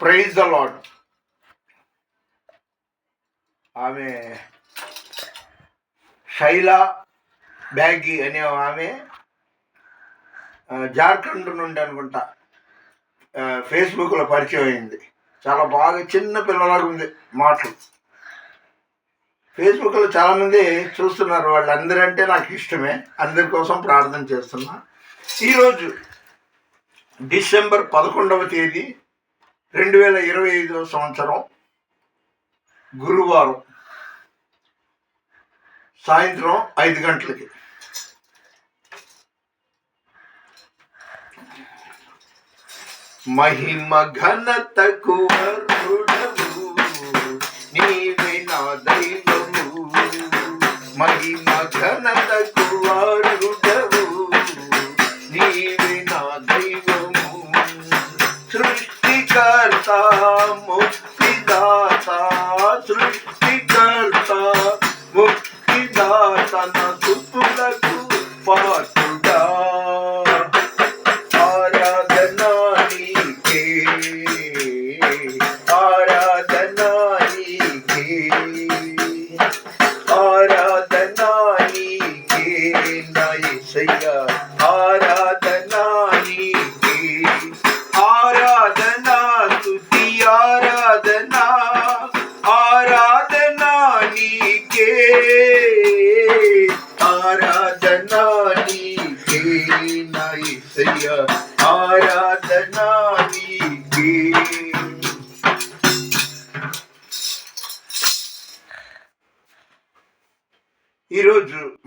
Praise the lord ఆమె Shaila baggy అనే ఆమె జార్ఖండ్ నుండి అనుకుంటా ఫేస్బుక్లో పరిచయం అయింది. చాలా బాగా చిన్న పిల్లలాగా ఉంది మాటలు. ఫేస్బుక్లో చాలామంది చూస్తున్నారు వాళ్ళందరంటే నాకు ఇష్టమే. అందరి కోసం ప్రార్థన చేస్తున్నా. ఈరోజు డిసెంబర్ పదకొండవ తేదీ రెండు వేల ఇరవై ఐదవ సంవత్సరం గురువారం సాయంత్రం ఐదు గంటలకి. మహిమ ఘనతకు అర్హుడవు నీవే నా దైవము. మహిమ ఘనతకు అర్హుడవు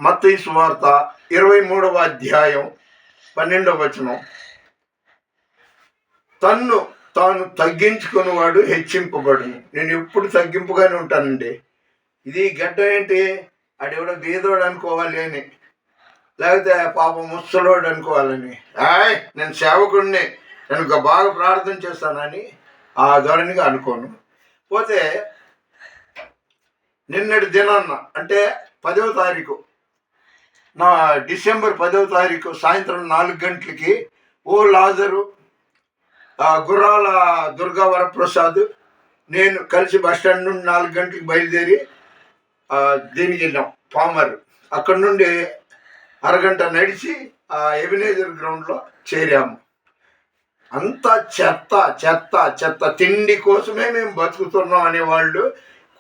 మత్తయి సువార్త ఇరవై మూడవ అధ్యాయం పన్నెండవ వచనం. తన్ను తాను తగ్గించుకున్నవాడు హెచ్చింపబడును. నేను ఎప్పుడు తగ్గింపుగానే ఉంటానండి. ఇది గడ్డ ఏంటి ఆడెవడో బీదోడు అనుకోవాలి అని. లేకపోతే పాప ముసలోడు అనుకోవాలని. ఆయ్ నేను సేవకుడిని నేను బాగా ప్రార్థన చేస్తానని ఆ ధోరణిగా అనుకోను. పోతే నిన్నటి దినాన్న అంటే పదవ తారీఖు నా డిసెంబర్ పదవ తారీఖు సాయంత్రం నాలుగు గంటలకి ఓ లాజరు గుర్రాల దుర్గా వరప్రసాద్ నేను కలిసి బస్ స్టాండ్ నుండి నాలుగు గంటలకు బయలుదేరి దీనికి వెళ్ళాం పామర్. అక్కడ నుండి అరగంట నడిచి ఆ ఎబినేజర్ గ్రౌండ్లో చేరాము. అంత చెత్త చెత్త చెత్త. తిండి కోసమే మేము బతుకుతున్నాం అనేవాళ్ళు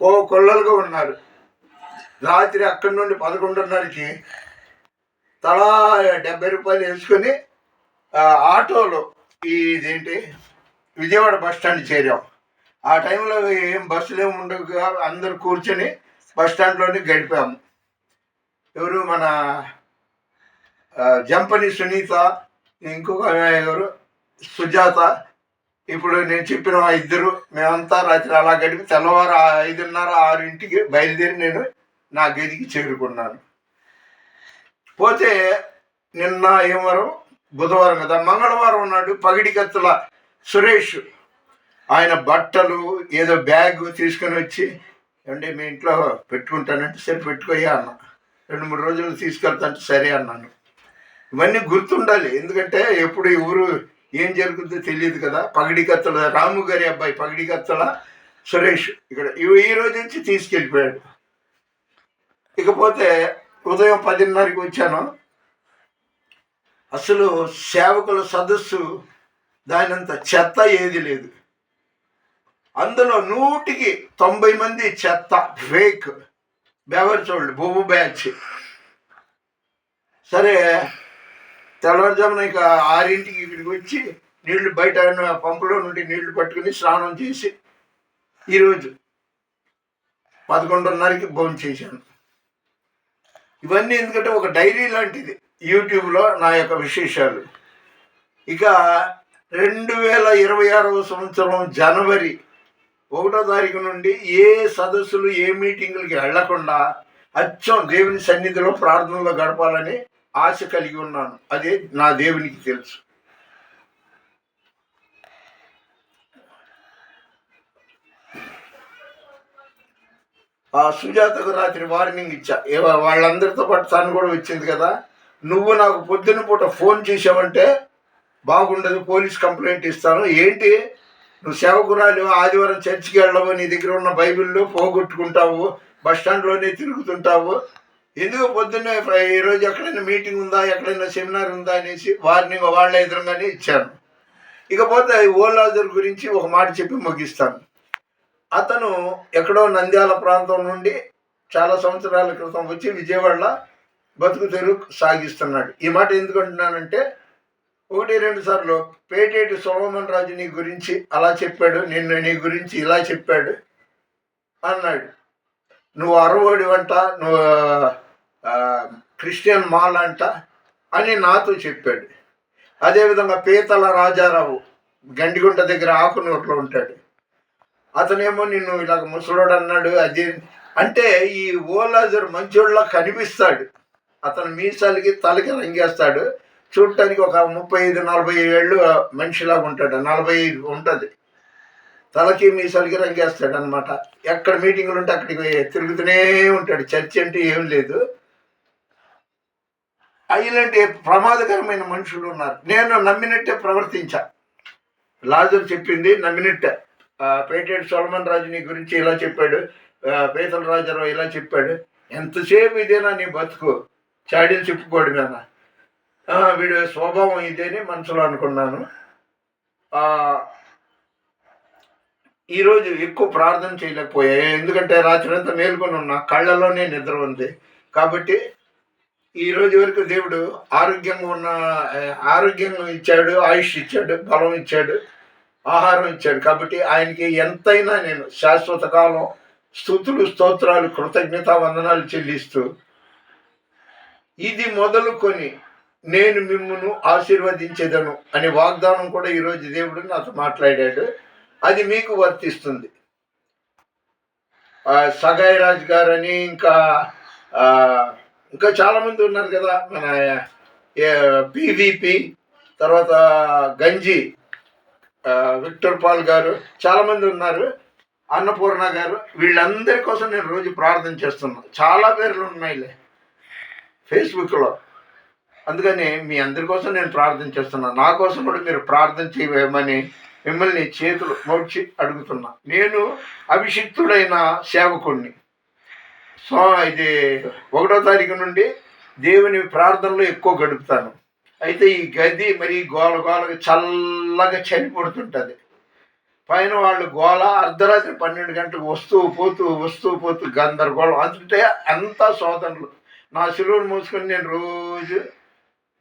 కో కొల్లలుగా ఉన్నారు. రాత్రి అక్కడి నుండి పదకొండున్నరకి తలా డెబ్బై రూపాయలు వేసుకొని ఆటోలో ఇదేంటి విజయవాడ బస్ స్టాండ్ చేరాం. ఆ టైంలో ఏం బస్సులు ఏమి ఉండవు అందరు కూర్చొని బస్ స్టాండ్లోనే గడిపాము. ఎవరు మన జంపని సునీత ఇంకొక ఎవరు సుజాత ఇప్పుడు నేను చెప్పిన ఆ ఇద్దరు మేమంతా రాత్రి అలా గడిపి తెల్లవారు ఐదున్నర ఆరింటికి బయలుదేరి నేను నా గదికి చేరుకున్నాను. పోతే నిన్న ఏమరం బుధవారం కదా? మంగళవారం నాడు పగిడికత్తుల సురేష్. ఆయన బట్టలు ఏదో బ్యాగ్ తీసుకొని వచ్చి అంటే మీ ఇంట్లో పెట్టుకుంటానంటే సరే పెట్టుకోయా అన్న. రెండు మూడు రోజులు తీసుకెళ్తాంటే సరే అన్నాను. ఇవన్నీ గుర్తుండాలి. ఎందుకంటే ఎప్పుడు ఈ ఊరు ఏం జరుగుతుందో తెలియదు కదా. పగిడికత్తల రాము గారి అబ్బాయి పగిడికత్తల సురేష్. ఇక్కడ ఈ రోజు నుంచి తీసుకెళ్ళిపోయాడు. ఇకపోతే ఉదయం పదిన్నరకి వచ్చాను. అసలు సేవకుల సదస్సు దానంత చెత్త ఏది లేదు. అందులో నూటికి తొంభై మంది చెత్త ఫేక్ బెవర్చోళ్ళు బొబ్బు బ్యాచ్. సరే తెల్లవారుజామున ఇక ఆరింటికి ఇక్కడికి వచ్చి నీళ్ళు బయట పంపులో నుండి నీళ్ళు పట్టుకుని స్నానం చేసి ఈరోజు పదకొండున్నరకి భోజనం చేశాను ఇవన్నీ ఎందుకంటే ఒక డైరీ లాంటిది. యూట్యూబ్లో నా యొక్క విశేషాలు. ఇక రెండు వేల ఇరవై ఆరవ సంవత్సరం జనవరి ఒకటో తారీఖు నుండి ఏ సదస్సులు ఏ మీటింగులకి వెళ్ళకుండా అచ్చం దేవుని సన్నిధిలో ప్రార్థనలో గడపాలని ఆశ కలిగి ఉన్నాను. అదే నా దేవునికి తెలుసు. ఆ సుజాతకు రాత్రి వార్నింగ్ ఇచ్చా. ఏ వాళ్ళందరితో పాటు తను కూడా వచ్చింది కదా. నువ్వు నాకు పొద్దున పూట ఫోన్ చేసావంటే బాగుండదు పోలీస్ కంప్లైంట్ ఇస్తాను. ఏంటి? నువ్వు సేవకురాలు ఆదివారం చర్చికి వెళ్ళవు? నీ దగ్గర ఉన్న బైబిల్లో పోగొట్టుకుంటావు బస్ స్టాండ్లోనే తిరుగుతుంటావు. ఎందుకు పొద్దున్నే ఈరోజు ఎక్కడైనా మీటింగ్ ఉందా? ఎక్కడైనా సెమినార్ ఉందా అనేసి వార్నింగ్ వాళ్ళ ఎదురుగానే ఇచ్చాను. ఇకపోతే ఓలాజర్ గురించి ఒక మాట చెప్పి ముగిస్తాను. అతను ఎక్కడో నంద్యాల ప్రాంతం నుండి చాలా సంవత్సరాల క్రితం వచ్చి విజయవాడలో బతుకు తెరువు సాగిస్తున్నాడు. ఈ మాట ఎందుకు అంటున్నానంటే ఒకటి రెండు సార్లు పేటేటి సోమన్ రాజు నీ గురించి అలా చెప్పాడు నిన్ను నీ గురించి ఇలా చెప్పాడు అన్నాడు. నువ్వు అరవడి వంట నువ్వు క్రిస్టియన్ మాల్ అంట అని నాతో చెప్పాడు. అదేవిధంగా పీతల రాజారావు గండిగుంట దగ్గర ఆకునూరులో ఉంటాడు. అతనేమో నిన్ను ఇలాగ ముసలోడు అన్నాడు అది అంటే ఈ ఓలాజర్ మంచోళ్ళ కనిపిస్తాడు. అతను మీసాలకి తలకి రంగేస్తాడు చూడటానికి ఒక ముప్పై ఐదు నలభై ఏళ్ళు మనిషిలాగా ఉంటాడు. నలభై ఐదు ఉంటుంది. తలకి మీసాలకి రంగేస్తాడు అనమాట ఎక్కడ మీటింగులు ఉంటే అక్కడికి తిరుగుతూనే ఉంటాడు. చర్చ్ అంటే ఏం లేదు. ఇలాంటి ప్రమాదకరమైన మనుషులు ఉన్నారు. నేను నమ్మినట్టే ప్రవర్తించా. లాజర్ చెప్పింది నమ్మినట్టే. పేటేటి సోలమన్ రాజు నీ గురించి ఇలా చెప్పాడు. పేతల పీతల రాజారావు ఇలా చెప్పాడు. ఎంతసేపు ఇదేనా నీ బతుకు? చాడీలు చెప్పుకోడు ఆ, వీడు స్వభావం ఇదేని మనసులో అనుకున్నాను. ఈరోజు ఎక్కువ ప్రార్థన చేయలేకపోయా ఎందుకంటే రాత్రి అంతా మేల్కొని ఉన్నా కళ్ళలోనే నిద్ర ఉంది. కాబట్టి ఈ రోజు వరకు దేవుడు ఆరోగ్యంగా ఉన్న ఆరోగ్యంగా ఇచ్చాడు ఆయుష్ ఇచ్చాడు బలం ఇచ్చాడు. ఆహారం ఇచ్చాడు కాబట్టి ఆయనకి ఎంతైనా నేను శాశ్వత కాలం స్థుతులు స్తోత్రాలు కృతజ్ఞత వందనాలు చెల్లిస్తూ ఇది మొదలుకొని నేను మిమ్మను ఆశీర్వదించేదను అనే వాగ్దానం కూడా ఈరోజు దేవుడు నాతో మాట్లాడాడు. అది మీకు వర్తిస్తుంది. సగాయ్ రాజ్ గారని ఇంకా ఇంకా చాలామంది ఉన్నారు కదా మన పీవీపీ తర్వాత గంజి విక్టర్ పాల్ గారు చాలామంది ఉన్నారు. అన్నపూర్ణ గారు వీళ్ళందరి కోసం నేను రోజు ప్రార్థన చేస్తున్నా. చాలా పేర్లు ఉన్నాయిలే ఫేస్బుక్లో. అందుకని మీ అందరి కోసం నేను ప్రార్థన చేస్తున్నా. నా కోసం కూడా మీరు ప్రార్థన చేయమని మిమ్మల్ని చేతులు మోడ్చి అడుగుతున్నా. నేను అభిషిక్తుడైన సేవకుణ్ణి. సో ఇది ఒకటో తారీఖు నుండి దేవుని ప్రార్థనలో ఎక్కువ గడుపుతాను. అయితే ఈ గది మరి గోల గోలగా చల్లగా చనిపడుతుంటుంది పైన వాళ్ళు గోళ అర్ధరాత్రి పన్నెండు గంటలకు వస్తూ పోతూ వస్తూ పోతూ గందరగోళం. అందుకే అంతా సోదరులు నా సిలువను మూసుకొని నేను రోజు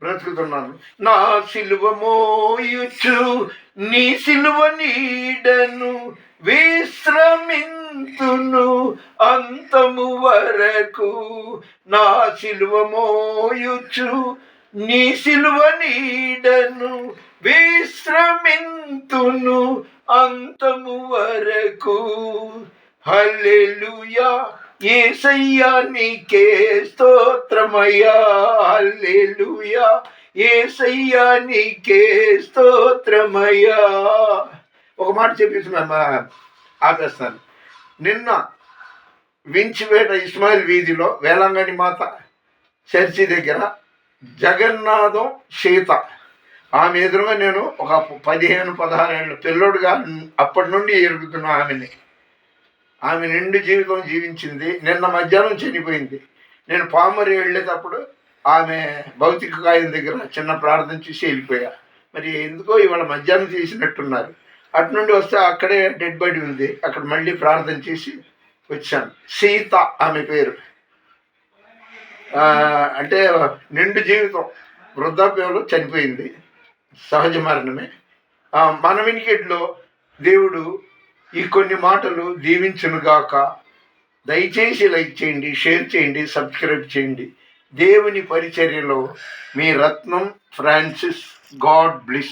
బ్రతుకుతున్నాను. నా సిలువ మోయుచు నీ సిలువ నీడను విశ్రమింతును అంతము వరకు. నా సిలువ మోయుచు నీ సిలువ నీడను విశ్రమింతును అంతము వరకు. హల్లెలుయా ఏసయ్యా నీకే స్తోత్రమయ్యా. హల్లెలుయా ఏసయ్యా నీకే స్తోత్రమయ్యా. ఒక మాట చెప్పేసి మేము ఆపేస్తాను. నిన్న వించిపేట ఇస్మాయిల్ వీధిలో వేలంగని మాత చర్చి దగ్గర జగన్నాథం సీత. ఆమె ఎదురుగా నేను ఒక పదిహేను పదహారు ఏళ్ళ పిల్లోడుగా అప్పటి నుండి ఎరుగుతున్నా ఆమెని. ఆమె నిండు జీవితం జీవించింది. నిన్న మధ్యాహ్నం చనిపోయింది. నేను పామరి వెళ్ళేటప్పుడు ఆమె భౌతిక కాయం దగ్గర చిన్న ప్రార్థన చేసి వెళ్ళిపోయా. మరి ఎందుకో ఇవాళ మధ్యాహ్నం చేసినట్టున్నారు. అటు నుండి వస్తే అక్కడే డెడ్ బాడీ ఉంది. అక్కడ మళ్ళీ ప్రార్థన చేసి వచ్చాను. సీత ఆమె పేరు. అంటే నిండు జీవితం. వృద్ధాప్యంలో చనిపోయింది. సహజ మరణమే. మన వినికిట్లో దేవుడు ఈ కొన్ని మాటలు దీవించునుగాక. దయచేసి లైక్ చేయండి షేర్ చేయండి సబ్స్క్రైబ్ చేయండి. దేవుని పరిచర్యలో మీ రత్నం ఫ్రాన్సిస్ గాడ్ బ్లిస్